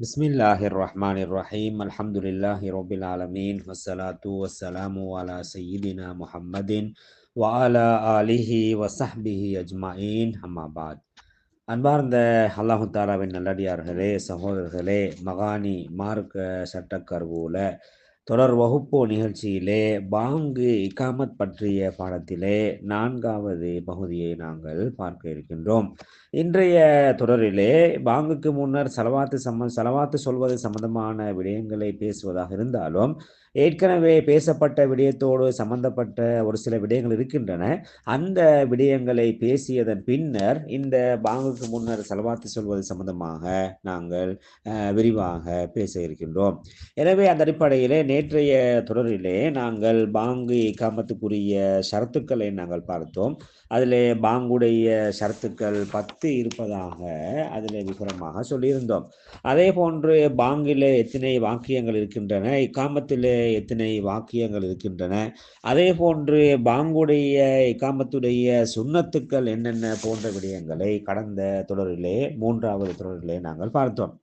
بسم الله الرحمن الرحيم الحمد لله رب العالمين والصلاة والسلام على سيدنا محمد وعلى آله وصحبه أجمعين أما بعد அன்பார்ந்த அல்லாஹு தாலாவின் நல்லடியார்களே சகோதரர்களே மகானி மார்க்க சட்டக்கருவூல தொடர் வகுப்பு நிகழ்ச்சியிலே பாங்கு இக்காமத் பற்றிய பாடத்திலே நான்காவது பகுதியை நாங்கள் பார்க்க இருக்கின்றோம். இன்றைய தொடரிலே பாங்குக்கு முன்னர் செலவாத்து சம்ம செலவாத்து சொல்வது சம்பந்தமான விடயங்களை பேசுவதாக இருந்தாலும் ஏற்கனவே பேசப்பட்ட விடயத்தோடு சம்பந்தப்பட்ட ஒரு சில விடயங்கள் இருக்கின்றன. அந்த விடயங்களை பேசியதன் பின்னர் இந்த பாங்குக்கு முன்னர் செலவாத்து சொல்வது சம்பந்தமாக நாங்கள் விரிவாக பேச இருக்கின்றோம். எனவே அந்த அடிப்படையிலே நேற்றைய தொடரிலே நாங்கள் பாங்கு இக்காமத்துக்குரிய ஷரத்துக்களை நாங்கள் பார்த்தோம். அதில் பாங்குடைய ஷரத்துக்கள் பத்து இருப்பதாக அதில் விபரமாக சொல்லியிருந்தோம். அதே போன்று பாங்கில் எத்தனை வாக்கியங்கள் இருக்கின்றன இக்காமத்தில் எத்தனை வாக்கியங்கள் இருக்கின்றன அதே போன்று பாங்குடைய இக்காமத்துடைய சுண்ணத்துக்கள் என்னென்ன போன்ற விடயங்களை கடந்த தொடரிலே மூன்றாவது தொடரிலே நாங்கள் பார்த்தோம்.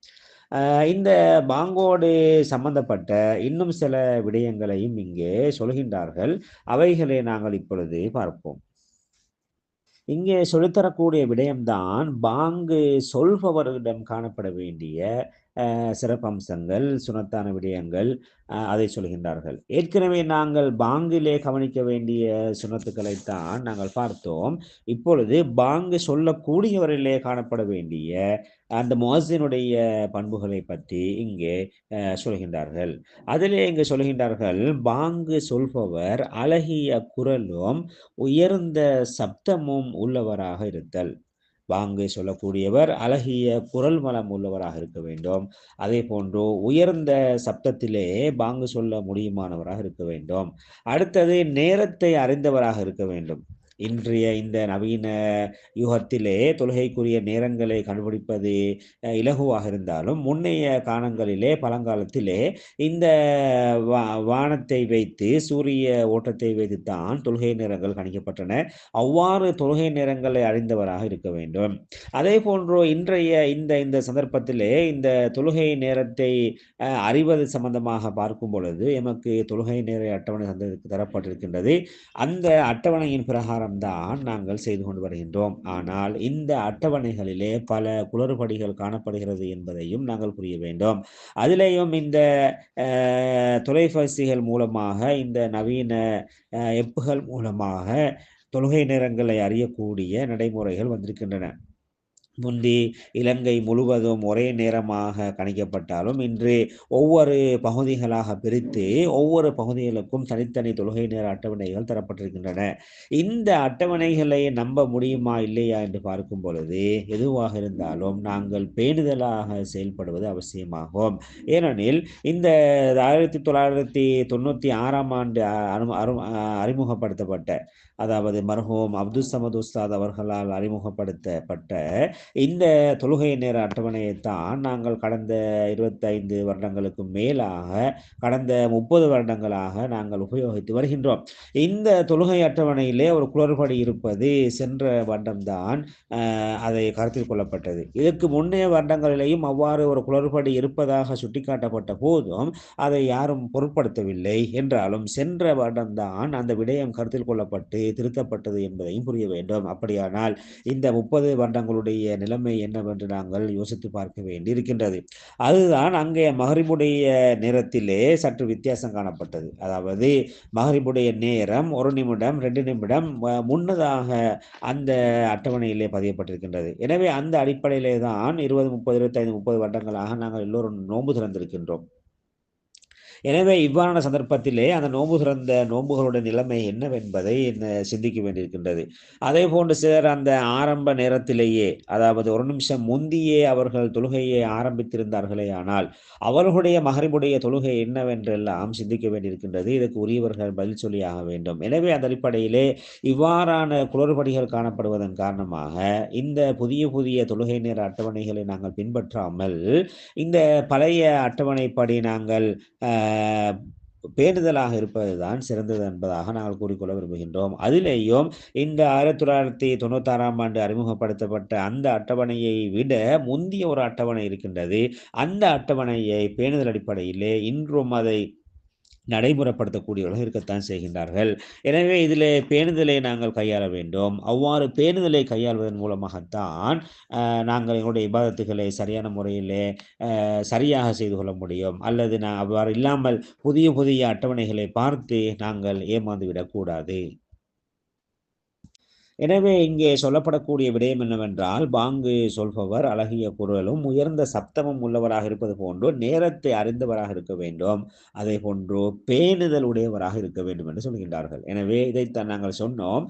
இந்த பாங்கோடு சம்பந்தப்பட்ட இன்னும் சில விடயங்களையும் இங்கே சொல்கின்றார்கள். அவைகளை நாங்கள் இப்பொழுது பார்ப்போம். இங்கே சொல்லித்தரக்கூடிய விடயம்தான் பாங்கு சொல்பவர்களிடம் காணப்பட வேண்டிய சிறப்பம்சங்கள் சுனத்தான விடயங்கள் அதை சொல்கின்றார்கள். ஏற்கனவே நாங்கள் பாங்கிலே கவனிக்க வேண்டிய சுனத்துக்களைத்தான் நாங்கள் பார்த்தோம். இப்பொழுது பாங்கு சொல்லக்கூடியவரிலே காணப்பட வேண்டிய அந்த மோசினுடைய பண்புகளை பற்றி இங்கே சொல்கின்றார்கள். அதிலே இங்கு சொல்கின்றார்கள் பாங்கு சொல்பவர் அழகிய குரலும் உயர்ந்த சப்தமும் உள்ளவராக இருத்தல். வாங்கு சொல்லக்கூடியவர் அழகிய குரல் மலம் உள்ளவராக இருக்க வேண்டும். அதே போன்று உயர்ந்த சப்தத்திலே பாங்கு சொல்ல முடியுமானவராக இருக்க வேண்டும். அடுத்தது நேரத்தை அறிந்தவராக இருக்க வேண்டும். இன்றைய இந்த நவீன யுகத்திலே தொழுகைக்குரிய நேரங்களை கண்டுபிடிப்பது இலகுவாக இருந்தாலும் முன்னைய காலங்களிலே பழங்காலத்திலே இந்த வானத்தை வைத்து சூரிய ஓட்டத்தை வைத்து தான் தொழுகை நேரங்கள் கணிக்கப்பட்டன. அவ்வாறு தொழுகை நேரங்களை அறிந்தவராக இருக்க வேண்டும். அதே போன்று இன்றைய இந்த இந்த சந்தர்ப்பத்திலே இந்த தொழுகை நேரத்தை அறிவது சம்பந்தமாக பார்க்கும் பொழுது எமக்கு தொழுகை நேர அட்டவணை தரப்பட்டிருக்கின்றது. அந்த அட்டவணையின் பிரகாரம் தான் நாங்கள் செய்து கொண்டு வருகின்றோம். ஆனால் இந்த அட்டவணைகளிலே பல குளறுபடிகள் காணப்படுகிறது என்பதையும் நாங்கள் புரிய வேண்டும். அதிலேயும் இந்த தொலைபேசிகள் மூலமாக இந்த நவீன எப்புகள் மூலமாக தொழுகை நேரங்களை அறியக்கூடிய நடைமுறைகள் வந்திருக்கின்றன. முந்தி இலங்கை முழுவதும் ஒரே நேரமாக கணிக்கப்பட்டாலும் இன்று ஒவ்வொரு பகுதிகளாக பிரித்து ஒவ்வொரு பகுதிகளுக்கும் தனித்தனி தொழுகை நேர அட்டவணைகள் தரப்பட்டிருக்கின்றன. இந்த அட்டவணைகளை நம்ப முடியுமா இல்லையா என்று பார்க்கும் பொழுது எதுவாக இருந்தாலும் நாங்கள் பேணுதலாக செயல்படுவது அவசியமாகும். ஏனெனில் இந்த ஆயிரத்தி தொள்ளாயிரத்தி தொண்ணூற்றி ஆறாம் ஆண்டு அறிமுகப்படுத்தப்பட்ட அதாவது மர்ஹூம் அப்துல் சமது உஸ்தாத் அவர்களால் அறிமுகப்படுத்தப்பட்ட இந்த தொழுகை நேர அட்டவணையை தான் நாங்கள் கடந்த இருபத்தைந்து வருடங்களுக்கு மேலாக கடந்த முப்பது வருடங்களாக நாங்கள் உபயோகித்து வருகின்றோம். இந்த தொழுகை அட்டவணையிலே ஒரு குளறுபடி இருப்பது சென்ற வருடம்தான் அதை கருத்தில் கொள்ளப்பட்டது. இதற்கு முன்னைய வருடங்களிலேயும் அவ்வாறு ஒரு குளறுபடி இருப்பதாக சுட்டிக்காட்டப்பட்ட போதும் அதை யாரும் பொருட்படுத்தவில்லை என்றாலும் சென்ற வருடம்தான் அந்த விடயம் கருத்தில் கொள்ளப்பட்டு திருத்தப்பட்டது என்பதையும் புரிய வேண்டும். அப்படியானால் இந்த முப்பது வருடங்களுடைய நிலைமை என்னவென்று நாங்கள் யோசித்து பார்க்க வேண்டி இருக்கின்றது அதுதான் அங்கே மகரிபுடைய நேரத்திலே சற்று வித்தியாசம் காணப்பட்டது. அதாவது மகரிபுடைய நேரம் ஒரு நிமிடம் ரெண்டு நிமிடம் முன்னதாக அந்த அட்டவணையிலே பதியப்பட்டிருக்கின்றது. எனவே அந்த அடிப்படையிலே தான் இருபது முப்பது இருபத்தைந்து முப்பது வருடங்களாக நாங்கள் எல்லோரும் நோன்பு திறந்திருக்கின்றோம். எனவே இவ்வாறான சந்தர்ப்பத்திலே அந்த நோன்பு சிறந்த நோன்புகளுடைய நிலைமை என்னவென்பதை சிந்திக்க வேண்டியிருக்கின்றது. அதே போன்று சிலர் அந்த ஆரம்ப நேரத்திலேயே அதாவது ஒரு நிமிஷம் முந்தியே அவர்கள் தொழுகையை ஆரம்பித்திருந்தார்களே ஆனால் அவர்களுடைய மகரிபுடைய தொழுகை என்னவென்றெல்லாம் சிந்திக்க வேண்டியிருக்கின்றது. இதற்கு உரியவர்கள் பதில் சொல்லியாக வேண்டும். எனவே அந்த அடிப்படையிலே இவ்வாறான குளறுபடிகள் காணப்படுவதன் காரணமாக இந்த புதிய புதிய தொழுகை நேர அட்டவணைகளை நாங்கள் பின்பற்றாமல் இந்த பழைய அட்டவணைப்படி நாங்கள் பேணுதலாக இருப்பதுதான் சிறந்தது என்பதாக நாங்கள் கூறிக்கொள்ள விரும்புகின்றோம். அதிலேயும் இந்த ஆயிரத்தி தொள்ளாயிரத்தி தொண்ணூத்தாறாம் ஆண்டு அறிமுகப்படுத்தப்பட்ட அந்த அட்டவணையை விட முந்திய ஒரு அட்டவணை இருக்கின்றது. அந்த அட்டவணையை பேணுதல் அடிப்படையிலே இன்றும் அதை நடைமுறைப்படுத்தக்கூடியவர்கள் இருக்கத்தான் செய்கின்றார்கள். எனவே இதில் பேணுதலை நாங்கள் கையாள வேண்டும். அவ்வாறு பேணுதலை கையாள்வதன் மூலமாகத்தான் நாங்கள் எங்களுடைய இபாதத்துகளை சரியான முறையிலே சரியாக செய்து கொள்ள முடியும். அல்லது நான் அவ்வாறு இல்லாமல் புதிய புதிய அட்டவணைகளை பார்த்து நாங்கள் ஏமாந்துவிடக்கூடாது எனவே இங்கே சொல்லப்படக்கூடிய விடயம் என்னவென்றால் பாங்கு சொல்பவர் அழகிய குரலும் உயர்ந்த சப்தமும் உள்ளவராக இருப்பது போன்று நேரத்தை அறிந்தவராக இருக்க வேண்டும். அதே போன்று பேணுதல் உடையவராக இருக்க வேண்டும் என்று சொல்கின்றார்கள். எனவே இதைத்தான் நாங்கள் சொன்னோம்.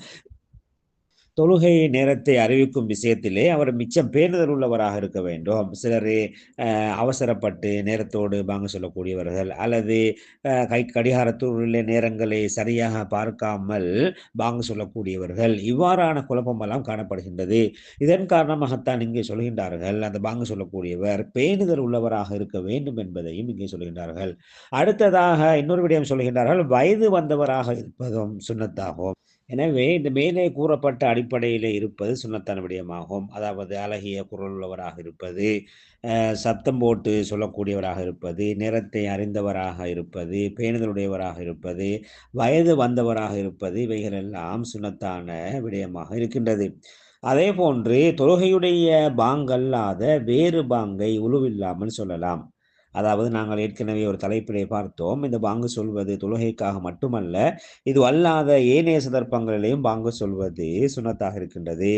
தொழுகை நேரத்தை அறிவிக்கும் விஷயத்திலே அவர் மிச்சம் பேணுதல் உள்ளவராக இருக்க வேண்டும். சிலர் அவசரப்பட்டு நேரத்தோடு வாங்க சொல்லக்கூடியவர்கள் அல்லது கை கடிகாரத்துள்ள நேரங்களை சரியாக பார்க்காமல் வாங்க சொல்லக்கூடியவர்கள். இவ்வாறான குழப்பமெல்லாம் காணப்படுகின்றது. இதன் காரணமாகத்தான் இங்கே சொல்கின்றார்கள். அந்த வாங்க சொல்லக்கூடியவர் பேணுதல் உள்ளவராக இருக்க வேண்டும் என்பதையும் இங்கே சொல்கின்றார்கள். அடுத்ததாக இன்னொரு விடயம் சொல்கின்றார்கள். வயது வந்தவராக இருப்பதும் சுண்ணத்தாகும். எனவே இந்த மேலே கூறப்பட்ட அடிப்படையிலே இருப்பது சுண்ணத்தான விடயமாகும் அதாவது அழகிய குரல் உள்ளவராக இருப்பது சத்தம் போட்டு சொல்லக்கூடியவராக இருப்பது நேரத்தை அறிந்தவராக இருப்பது பேணுதலுடையவராக இருப்பது வயது வந்தவராக இருப்பது இவைகளெல்லாம் சுண்ணத்தான விடயமாக இருக்கின்றது. அதே போன்று தொழுகையுடைய பாங்கல்லாத வேறு பாங்கை உழுவில்லாமல் சொல்லலாம். அதாவது நாங்கள் ஏற்கனவே ஒரு தலைப்பிலே பார்த்தோம். இந்த பாங்கு சொல்வது தொழுகைக்காக மட்டுமல்ல இது அல்லாத ஏனைய சந்தர்ப்பங்களிலேயும் பாங்கு சொல்வது சுனத்தாக இருக்கின்றது.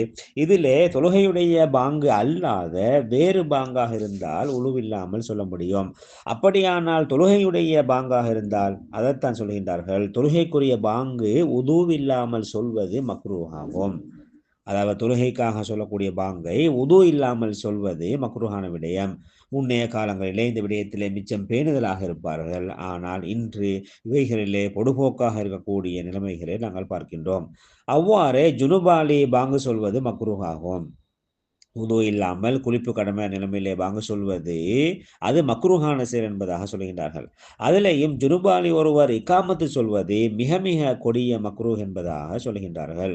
இதிலே தொழுகையுடைய பாங்கு அல்லாத வேறு பாங்காக இருந்தால் உழுவில்லாமல் சொல்ல முடியும். அப்படியானால் தொழுகையுடைய பாங்காக இருந்தால் அதைத்தான் சொல்கின்றார்கள். தொழுகைக்குரிய பாங்கு உதுவில்லாமல் சொல்வது மக்ருவாகும் அதாவது தொழுகைக்காக சொல்லக்கூடிய பாங்கை உது இல்லாமல் சொல்வது மக்ருஹான விடயம். முன்னைய காலங்களிலே இந்த விடயத்திலே மிச்சம் பேணுதலாக இருப்பார்கள். ஆனால் இன்று இவைகளிலே பொடுபோக்காக இருக்கக்கூடிய நிலைமைகளை நாங்கள் பார்க்கின்றோம். அவ்வாறே ஜுனுபாலி பாங்கு சொல்வது மக்ரூஹாகும். உது இல்லாமல் குளிப்பு கடமை நிலைமையிலே வாங்க சொல்வது அது மக்ருஹான செயல் என்பதாக சொல்கின்றார்கள். அதிலேயும் ஜுனுபாலி ஒருவர் இக்காமத்து சொல்வது மிக மிக கொடிய மக்ரூஹ் என்பதாக சொல்கின்றார்கள்.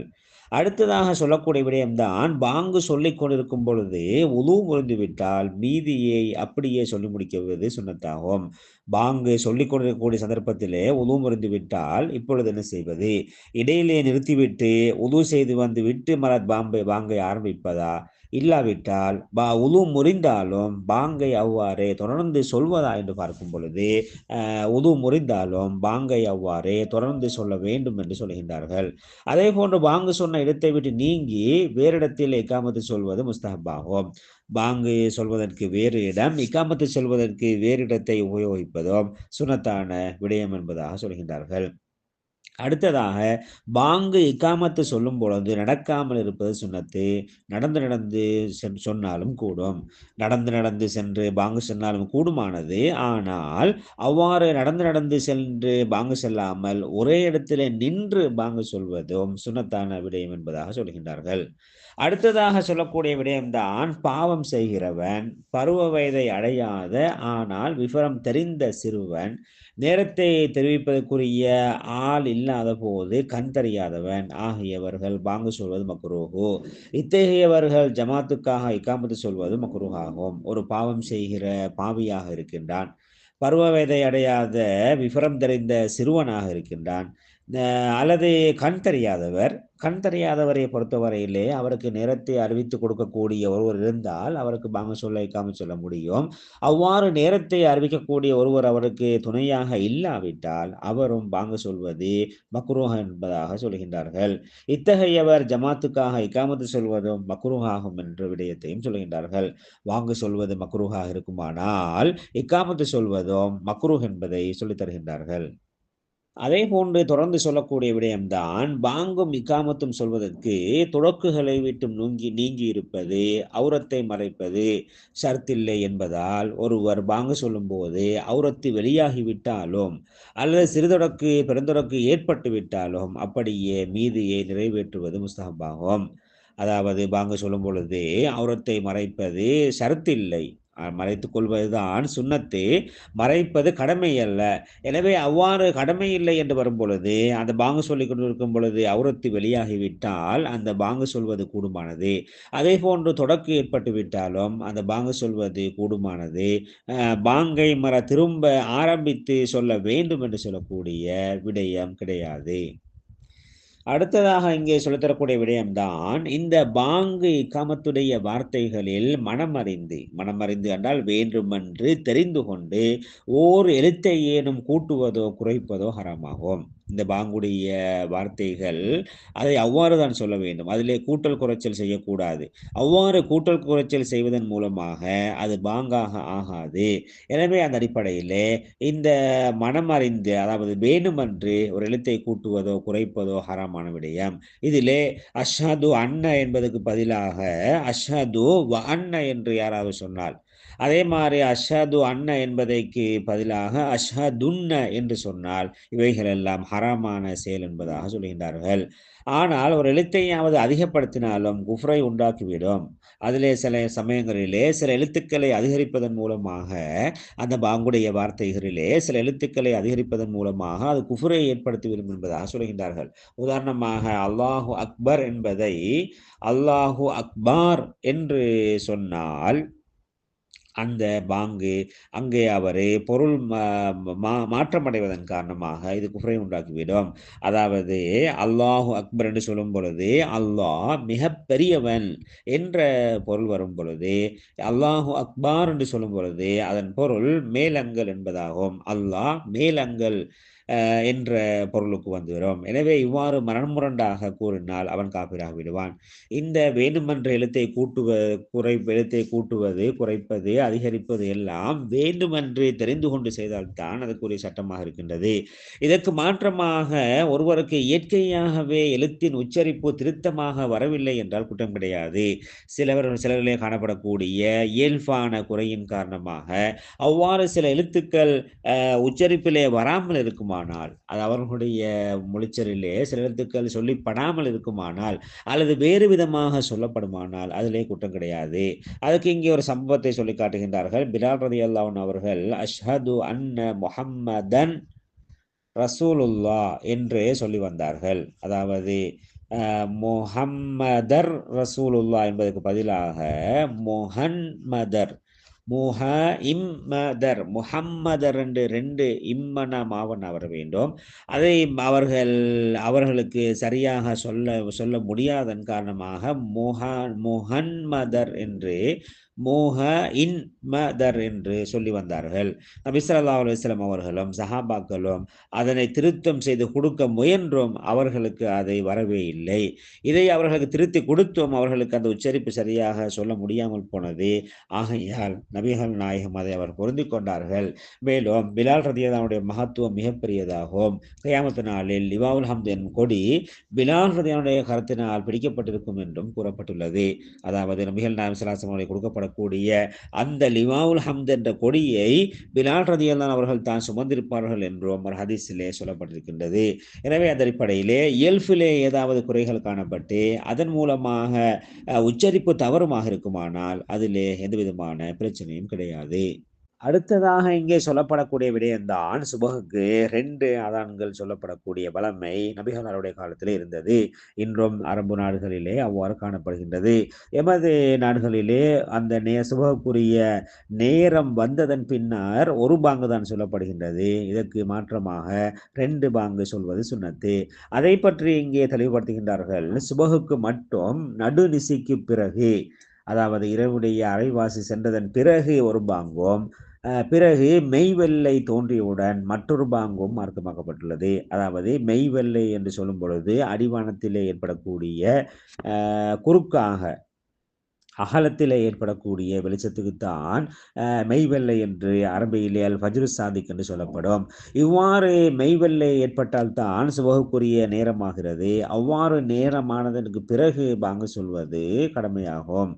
அடுத்ததாக சொல்லக்கூடிய விடயம்தான் பாங்கு சொல்லி கொண்டிருக்கும் பொழுது உது முறிந்து விட்டால் மீதியை அப்படியே சொல்லி முடிக்கவது சுண்ணத்தாகும். பாங்கு சொல்லிக் கொண்டிருக்கக்கூடிய சந்தர்ப்பத்திலே உது முறிந்து விட்டால் இப்பொழுது என்ன செய்வது? இடையிலே நிறுத்திவிட்டு உது செய்து வந்து விட்டு மலர் பாம்பை பாங்கை ஆரம்பிப்பதா? இல்லாவிட்டால் பா உது முறிந்தாலும் பாங்கை அவ்வாறே தொடர்ந்து சொல்வதா என்று பார்க்கும் பொழுது உது முறிந்தாலும் பாங்கை அவ்வாறே தொடர்ந்து சொல்ல வேண்டும் என்று சொல்கின்றார்கள். அதே போன்று பாங்கு சொன்ன இடத்தை விட்டு நீங்கி வேறிடத்தில் இக்காமத்து சொல்வது முஸ்தகப்பாகும் பாங்கு சொல்வதற்கு வேறு இடம் இக்காமத்து சொல்வதற்கு வேறு இடத்தை உபயோகிப்பதும் சுனத்தான விடயம் என்பதாக சொல்கின்றார்கள். அடுத்ததாக பாங்கு இக்காமத்து சொல்லும் பொழுது நடக்காமல் இருப்பது சுண்ணத்து நடந்து நடந்து சென் சொன்னாலும் கூடும். நடந்து நடந்து சென்று பாங்கு சென்னாலும் கூடுமானது. ஆனால் அவ்வாறு நடந்து நடந்து சென்று பாங்கு செல்லாமல் ஒரே இடத்துல நின்று பாங்கு சொல்வதும் சுண்ணத்தான விடயம் என்பதாக சொல்கின்றார்கள். அடுத்ததாக சொல்லக்கூடிய விடயம்தான் பாவம் செய்கிறவன் பருவ வயதை அடையாத ஆனால் விவரம் தெரிந்த சிறுவன் நேரத்தை தெரிவிப்பதற்குரிய ஆள் இல்லாத போது கண் தெரியாதவன் ஆகியவர்கள் பாங்கு சொல்வது மக்குருஹு. இத்தகையவர்கள் ஜமாத்துக்காக இக்காமத்து சொல்வது மக்குருகாகும் ஒரு பாவம் செய்கிற பாவியாக இருக்கின்றான். பருவ வேதை அடையாத விவரம் தெரிந்த சிறுவனாக இருக்கின்றான். அல்லது கண் தெரியாதவர் கண் தெரியாதவரை பொறுத்தவரையிலே அவருக்கு நேரத்தை அறிவித்து கொடுக்கக்கூடிய ஒருவர் இருந்தால் அவருக்கு பாங்க சொல்ல இக்காம சொல்ல முடியும். அவ்வாறு நேரத்தை அறிவிக்கக்கூடிய ஒருவர் அவருக்கு துணையாக இல்லாவிட்டால் அவரும் பாங்க சொல்வது மக்ரூஹ் என்பதாக சொல்கின்றார்கள். இத்தகையவர் ஜமாத்துக்காக இக்காமத்து சொல்வதும் மக்ரூஹாகும் என்ற விடயத்தையும் சொல்கின்றார்கள். வாங்கு சொல்வது மக்ரூஹாக இருக்குமானால் இக்காமத்து சொல்வதும் மக்ரூஹ் என்பதை சொல்லித் தருகின்றார்கள். அதே போன்று தொடர்ந்து சொல்லக்கூடிய விடயம்தான் பாங்கும் இக்காமத்தும் சொல்வதற்கு தொடக்குகளை விட்டு நுங்கி நீங்கி இருப்பது அவுரத்தை மறைப்பது ஷர்த்தில்லை என்பதால் ஒருவர் பாங்கு சொல்லும்போது அவுரத்து வெளியாகிவிட்டாலும் அல்லது சிறுதொடக்கு பெருந்தொடக்கு ஏற்பட்டு விட்டாலும் அப்படியே மீதியை நிறைவேற்றுவது முஸ்தகமாகும் அதாவது பாங்கு சொல்லும் பொழுது அவுரத்தை மறைப்பது ஷர்த்தில்லை மறைத்துக் கொள்வதுதான் சுன்னத்து மறைப்பது கடமை அல்ல. எனவே அவ்வாறு கடமை இல்லை என்று வரும் பொழுது அந்த பாங்கு சொல்லிக் கொண்டிருக்கும் பொழுது அவுரத்து வெளியாகிவிட்டால் அந்த பாங்கு சொல்வது கூடுமானது. அதே போன்று தொடக்கு ஏற்பட்டுவிட்டாலும் அந்த பாங்கு சொல்வது கூடுமானது. பாங்கை மற திரும்ப ஆரம்பித்து சொல்ல வேண்டும் என்று சொல்லக்கூடிய விடயம் கிடையாது. அடுத்ததாக இங்கே சொல்லித்தரக்கூடிய விடயம்தான் இந்த பாங்கு இக்காமத்துடைய வார்த்தைகளில் மனமறிந்து மனமறிந்து என்றால் வேண்டுமென்று தெரிந்து கொண்டு ஓர் எழுத்தை ஏனும் கூட்டுவதோ குறைப்பதோ ஹரமாகும். இந்த பாங்குடைய வார்த்தைகள் அதை அவ்வாறு தான் சொல்ல வேண்டும். அதிலே கூட்டல் குறைச்சல் செய்யக்கூடாது. அவ்வாறு கூட்டல் குறைச்சல் செய்வதன் மூலமாக அது பாங்காக ஆகாது. எனவே அந்த அடிப்படையிலே இந்த மனம் அறிந்து அதாவது வேணுமென்று ஒரு எழுத்தை கூட்டுவதோ குறைப்பதோ ஹராமான விடயம். இதிலே அஷாது அன்ன என்பதற்கு பதிலாக அஷாது வ அன்ன என்று யாராவது சொன்னால் அதே மாதிரி அஷ்ஹது அன்ன என்பதைக்கு பதிலாக அஷ்ஹதுன்ன என்று சொன்னால் இவைகள் எல்லாம் ஹராமான செயல் என்பதாக சொல்கின்றார்கள். ஆனால் ஒரு எழுத்தையாவது அதிகப்படுத்தினாலும் குஃப்ரை உண்டாக்கிவிடும். அதிலே சில சமயங்களிலே சில எழுத்துக்களை அதிகரிப்பதன் மூலமாக அந்த பாங்குடைய வார்த்தைகளிலே சில எழுத்துக்களை அதிகரிப்பதன் மூலமாக அது குஃபுரை ஏற்படுத்திவிடும் என்பதாக சொல்கின்றார்கள். உதாரணமாக அல்லாஹு அக்பர் என்பதை அல்லாஹு அக்பார் என்று சொன்னால் அந்த பாங்கு அங்கே அவர் பொருள் மா- அடைவதன் மாற்றமடைவதன் காரணமாக இது குஃப்ரை உண்டாக்கிவிடும் அதாவது அல்லாஹு அக்பர் என்று சொல்லும் பொழுது அல்லாஹ் மிக பெரியவன் என்ற பொருள் வரும் பொழுது அல்லாஹு அக்பார் என்று சொல்லும் பொழுது அதன் பொருள் மேலங்கல் என்பதாகும். அல்லாஹ் மேலங்கல் என்ற பொருளுக்கு வந்துவிடும். எனவே இவ்வாறு மரண்முரண்டாக கூறினால் அவன் காப்பீராக விடுவான். இந்த வேண்டுமென்ற எழுத்தை கூட்டுவ குறை எழுத்தை கூட்டுவது குறைப்பது அதிகரிப்பது எல்லாம் வேண்டுமென்று தெரிந்து கொண்டு செய்தால்தான் அதுக்குரிய சட்டமாக இருக்கின்றது. இதற்கு மாற்றமாக ஒருவருக்கு இயற்கையாகவே எழுத்தின் உச்சரிப்பு திருத்தமாக வரவில்லை என்றால் குற்றம் கிடையாது. சிலவர் சிலரிலே காணப்படக்கூடிய இயல்பான குறையின் காரணமாக அவ்வாறு சில எழுத்துக்கள் உச்சரிப்பிலே வராமல் இருக்குமா இருக்குமானால் அது அவர்களுடைய மொழிச்சரிலே சில எழுத்துக்கள் சொல்லிப்படாமல் இருக்குமானால் அல்லது வேறு விதமாக சொல்லப்படுமானால் அதிலே குற்றம் கிடையாது. அதுக்கு இங்கே ஒரு சம்பவத்தை சொல்லி காட்டுகின்றார்கள். பிலால் ரதி அவர்கள் அஷ்ஹது அன்ன முஹம்மதன் ரசூலுல்லா என்று சொல்லி வந்தார்கள். அதாவது முஹம்மதர் ரசூலுல்லா என்பதற்கு பதிலாக மொஹன்மதர் முஹ இம்மதர் முஹம்மதர் என்று ரெண்டு இம்மன மாவன் வர வேண்டும். அதை அவர்கள் அவர்களுக்கு சரியாக சொல்ல சொல்ல முடியாதன் காரணமாக முஹ முஹன்மதர் என்று மோஹ இன் மதர் என்று சொல்லி வந்தார்கள். நபி ஸல்லல்லாஹு அலைஹி அவர்களும் சஹாபாக்களும் அதனை திருத்தம் செய்து கொடுக்க முயன்றும். அவர்களுக்கு அதை வரவே இல்லை. இதை அவர்களுக்கு திருத்தி கொடுத்தும். அவர்களுக்கு அந்த உச்சரிப்பு சரியாக சொல்ல முடியாமல் போனது. ஆகையால் நபிகள் நாயகம் அதை அவர் பொருந்தி கொண்டார்கள். மேலும் பிலால் ரதியதானுடைய மகத்துவம் மிகப்பெரியதாகும் கயாமத்து நாளில் லிவாவுல் ஹம்து எனும் கொடி பிலால் ரதியானுடைய கருத்தினால் பிடிக்கப்பட்டிருக்கும் என்றும் கூறப்பட்டுள்ளது. அதாவது நபிகள் நாயம் கொடுக்கப்பட்ட சொல்லப்படக்கூடிய அந்த லிமாவுல் ஹம்த் என்ற கொடியை பிலால் ரதியல்லான் அவர்கள் தான் சுமந்திருப்பார்கள் என்றும் ஒரு ஹதீஸிலே சொல்லப்பட்டிருக்கின்றது. எனவே அந்த அடிப்படையிலே இயல்பிலே ஏதாவது குறைகள் காணப்பட்டு அதன் மூலமாக உச்சரிப்பு தவறுமாக இருக்குமானால் அதிலே எந்த விதமான பிரச்சனையும் கிடையாது. அடுத்ததாக இங்கே சொல்லப்படக்கூடிய விடயம்தான் சுபகுக்கு ரெண்டு அதான்கள் சொல்லப்படக்கூடிய வளமை நபிகளாருடைய காலத்தில் இருந்தது. இன்றும் அரபு நாடுகளிலே அவ்வாறு காணப்படுகின்றது. எமது நாடுகளிலே அந்த நே சுபகுக்குரிய நேரம் வந்ததன் பின்னர் ஒரு பாங்கு தான் சொல்லப்படுகின்றது. இதற்கு மாற்றமாக ரெண்டு பாங்கு சொல்வது சுன்னத்து அதை பற்றி இங்கே தெளிவுபடுத்துகின்றார்கள். சுபகுக்கு மட்டும் நடுநிசிக்கு பிறகு அதாவது இரவுடைய அரைவாசி சென்றதன் பிறகு ஒரு பாங்கும் பிறகு மெய்வெள்ளை தோன்றியவுடன் மற்றொரு பாங்கும் அர்த்தமாக்கப்பட்டுள்ளது அதாவது மெய்வெள்ளை என்று சொல்லும் பொழுது அடிவானத்திலே ஏற்படக்கூடிய குறுக்காக அகலத்திலே ஏற்படக்கூடிய வெளிச்சத்துக்குத்தான் அஹ், மெய்வெள்ளை என்று அரபியிலே அல் ஃபஜ்ரு சாதிக் என்று சொல்லப்படும். இவ்வாறு மெய்வெள்ளை ஏற்பட்டால்தான் சுபகுக்குரிய நேரமாகிறது. அவ்வாறு நேரமானதற்கு பிறகு பாங்கு சொல்வது கடமையாகும்.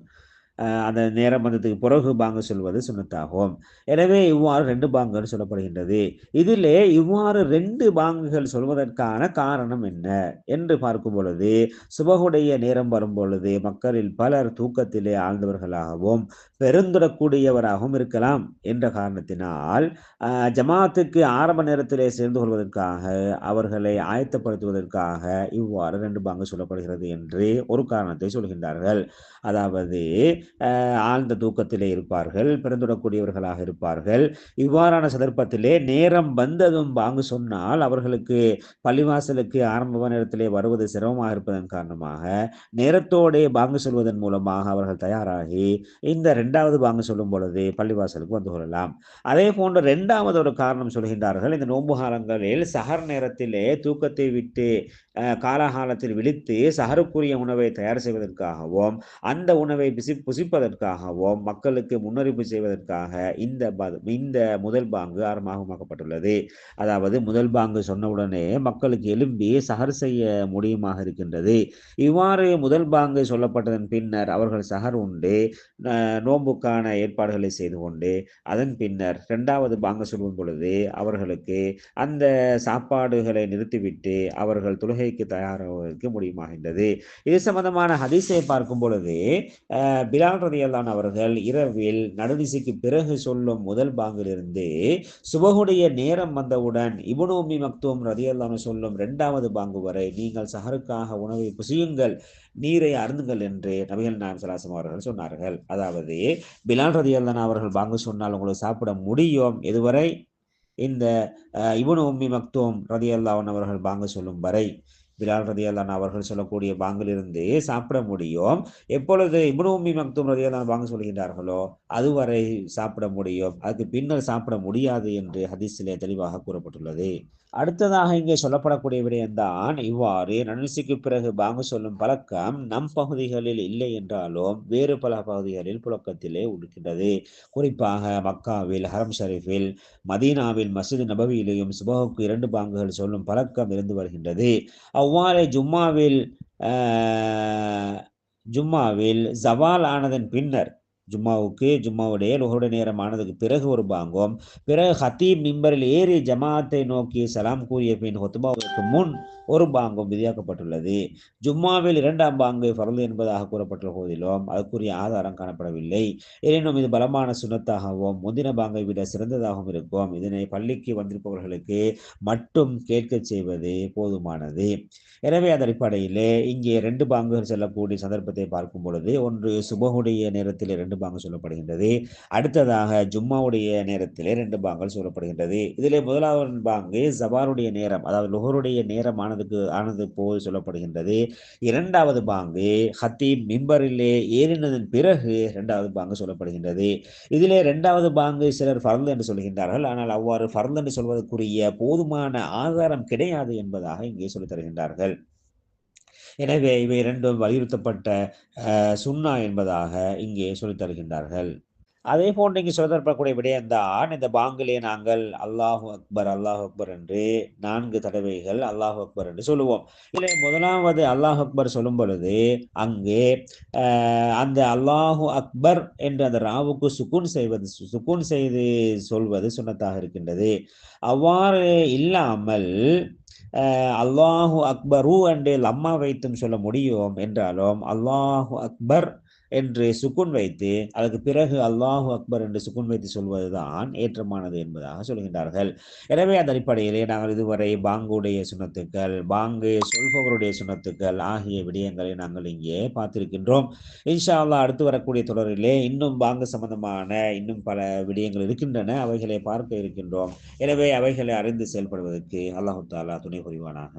அந்த நேரம் வந்ததுக்கு பிறகு பாங்கு சொல்வது சுன்னத்தாகும் எனவே இவ்வாறு ரெண்டு பாங்குகள் சொல்லப்படுகின்றது. இதிலே இவ்வாறு ரெண்டு பாங்குகள் சொல்வதற்கான காரணம் என்ன என்று பார்க்கும் பொழுது சுபகுடைய நேரம் வரும் பொழுது மக்களில் பலர் தூக்கத்திலே ஆழ்ந்தவர்களாகவும் பெருந்துடக்கூடியவராகவும் இருக்கலாம் என்ற காரணத்தினால் ஜமாத்துக்கு ஆரம்ப நேரத்திலே சேர்ந்து கொள்வதற்காக அவர்களை ஆயத்தப்படுத்துவதற்காக இவ்வாறு ரெண்டு பாங்கு சொல்லப்படுகிறது என்று ஒரு காரணத்தை சொல்கின்றார்கள். அதாவது ஆழ்ந்த தூக்கத்திலே இருப்பார்கள் பிறந்துடக்கூடியவர்களாக இருப்பார்கள். இவ்வாறான சந்தர்ப்பத்திலே நேரம் வந்ததும் வாங்க சொன்னால் அவர்களுக்கு பள்ளிவாசலுக்கு ஆரம்ப நேரத்திலே வருவது சிரமமாக இருப்பதன் காரணமாக நேரத்தோடே வாங்க சொல்வதன் மூலமாக அவர்கள் தயாராகி இந்த ரெண்டாவது வாங்க சொல்லும் பொழுது பள்ளிவாசலுக்கு வந்து கொள்ளலாம். அதே போன்ற இரண்டாவது ஒரு காரணம் சொல்கின்றார்கள். இந்த நோன்பு காலங்களில் சகர் நேரத்திலே தூக்கத்தை விட்டு அஹ், காலாகாலத்தில் விழித்து சகருக்குரிய உணவை தயார் செய்வதற்காகவும் அந்த உணவை பிசி புசிப்பதற்காகவும் மக்களுக்கு முன்னறிவு செய்வதற்காக இந்த இந்த முதல் பாங்கு ஆரம்பமாக்கப்பட்டுள்ளது. அதாவது முதல் பாங்கு சொன்னவுடனே மக்களுக்கு எழும்பி சகர் செய்ய முடியுமாக இருக்கின்றது. இவ்வாறு முதல் பாங்கு சொல்லப்பட்டதன் பின்னர் அவர்கள் சகர் உண்டு நோன்புக்கான ஏற்பாடுகளை செய்து கொண்டு அதன் பின்னர் இரண்டாவது பாங்கு சொல்லும் பொழுது அவர்களுக்கு அந்த சாப்பாடுகளை நிறுத்திவிட்டு அவர்கள் தொழுகைக்கு தயாராவதற்கு முடியுமாகின்றது. இது சம்பந்தமான ஹதீஸை பார்க்கும் பொழுது பிலா பிலால் ரதியல்லான் அவர்கள் இரவில் நடுநிசைக்கு பிறகு சொல்லும் முதல் பாங்கிலிருந்து சுபகுடைய நேரம் வந்தவுடன் இபுனோமி உம்மி மக்தூம் ரதியல்லான் சொல்லும் இரண்டாவது பாங்கு வரை நீங்கள் சஹருக்காக உணவை புசியுங்கள் நீரை அருந்துங்கள் என்று நபிகள் நாயம் சலாசம் அவர்கள் சொன்னார்கள். அதாவது பிலால் ரதியல்லான் அவர்கள் பாங்கு சொன்னால் உங்களுக்கு சாப்பிட முடியும். இதுவரை இந்த அஹ், உம்மி மக்தூம் ரதியல்லாவன் அவர்கள் பாங்கு சொல்லும் வரை. பிலால் ரதியல்லான் அவர்கள் சொல்லக்கூடிய பாங்கிலிருந்து சாப்பிட முடியும். எப்பொழுது இப்னு உம்மி மக்தும் ரதி அல்லான் பாங்கு சொல்கின்றார்களோ அதுவரை சாப்பிட முடியும். அதுக்கு பின்னர் சாப்பிட முடியாது என்று ஹதீஸிலே தெளிவாக கூறப்பட்டுள்ளது. அடுத்ததாக இங்கே சொல்லப்படக்கூடிய விடயம்தான் இவ்வாறு நன்சிக்கு பிறகு பாங்கு சொல்லும் பழக்கம் நம் பகுதிகளில் இல்லை என்றாலும் வேறு பல பகுதிகளில் புழக்கத்திலே இருக்கின்றது குறிப்பாக மக்காவில் ஹரம் ஷரீஃபில் மதீனாவில் மசித் நபவியிலேயும் சுபகுக்கு இரண்டு பாங்குகள் சொல்லும் பழக்கம் இருந்து வருகின்றது. அவ்வாறே ஜும்மாவில் ஜும்மாவில் ஜவால் ஆனதன் பின்னர் ஜும்மாவுக்கு ஜும்மாவுடைய லுஹருடைய நேரம் ஆனதுக்கு பிறகு ஒரு பாங்கும். பிறகு ஹத்தீப் மிம்பரில் ஏறி ஜமாத்தை நோக்கி சலாம் கூறிய பின் ஹொத்துபாவுக்கு முன் ஒரு பாங்கும் விதியாக்கப்பட்டுள்ளது. ஜும்மாவில் இரண்டாம் பாங்கு ஃபரது என்பதாக கூறப்பட்ட போதிலும் அதுக்குரிய ஆதாரம் காணப்படவில்லை. எனினும் இது பலமான சுனத்தாகவும் முந்தின பாங்கை விட சிறந்ததாகவும் இருக்கும். இதனை பள்ளிக்கு வந்திருப்பவர்களுக்கு மட்டும் கேட்கச் செய்வது போதுமானது. எனவே அதன் அடிப்படையிலே இங்கே ரெண்டு பாங்குகள் செல்லக்கூடிய சந்தர்ப்பத்தை பார்க்கும் பொழுது ஒன்று சுபகுடைய நேரத்தில் ரெண்டு பாங்கு சொல்லப்படுகின்றது. அடுத்ததாக ஜும்மாவுடைய நேரத்திலே ரெண்டு பாங்கள் சொல்லப்படுகின்றது. இதிலே முதலாவது பாங்கு ஜபாருடைய நேரம் அதாவது லுகருடைய நேரமான ஆனதுக்கு ஆனது போல் சொல்லப்படுகின்றது. இரண்டாவது பாங்கு ஹத்தீப் மிம்பரிலே ஏறினதன் பிறகு இரண்டாவது பாங்கு சொல்லப்படுகின்றது. இதிலே இரண்டாவது பாங்கு சிலர் ஃபர்ல் என்று சொல்கின்றார்கள். ஆனால் அவ்வாறு ஃபர்ல் என்று சொல்வதற்குரிய போதுமான ஆதாரம் கிடையாது என்பதாக இங்கே சொல்லித் தருகின்றார்கள். எனவே இவை இரண்டும் வலியுறுத்தப்பட்ட சுண்ணா என்பதாக இங்கே சொல்லித் தருகின்றார்கள். அதே போன்று இங்கு சொல்லப்படக்கூடிய விடயம்தான் இந்த பாங்கிலே நாங்கள் அல்லாஹு அக்பர் அல்லாஹ் அக்பர் என்று நான்கு தடவைகள் அல்லாஹு அக்பர் என்று சொல்லுவோம். இதில் முதலாவது அல்லாஹ் அக்பர் சொல்லும் பொழுது அங்கே அந்த அல்லாஹு அக்பர் என்று அந்த ராவுக்கு சுக்குன் செய்வது சுக்குன் செய்து சொல்வது சுன்னத்தாக இருக்கின்றது. அவ்வாறு இல்லாமல் அல்லாஹு அக்பரு என்று லம்மா வைத்தும் சொல்ல முடியும் என்றாலும் அல்லாஹு அக்பர் என்று சுக்குன் வைத்து அதற்கு பிறகு அல்லாஹு அக்பர் என்று சுக்குன் வைத்து சொல்வதுதான் ஏற்றமானது என்பதாக சொல்கின்றார்கள். எனவே அந்த அடிப்படையிலே நாங்கள் இதுவரை பாங்குடைய சுனத்துக்கள் பாங்கு சொல்பவருடைய சுனத்துக்கள் ஆகிய விடயங்களை நாங்கள் இங்கே பார்த்திருக்கின்றோம். இன்ஷா அல்லாஹ் அடுத்து வரக்கூடிய தொடரிலே இன்னும் பாங்கு சம்பந்தமான இன்னும் பல விடயங்கள் இருக்கின்றன அவைகளை பார்க்க இருக்கின்றோம். எனவே அவைகளை அறிந்து செயல்படுவதற்கு அல்லாஹு தாலா துணை புரிவானாக.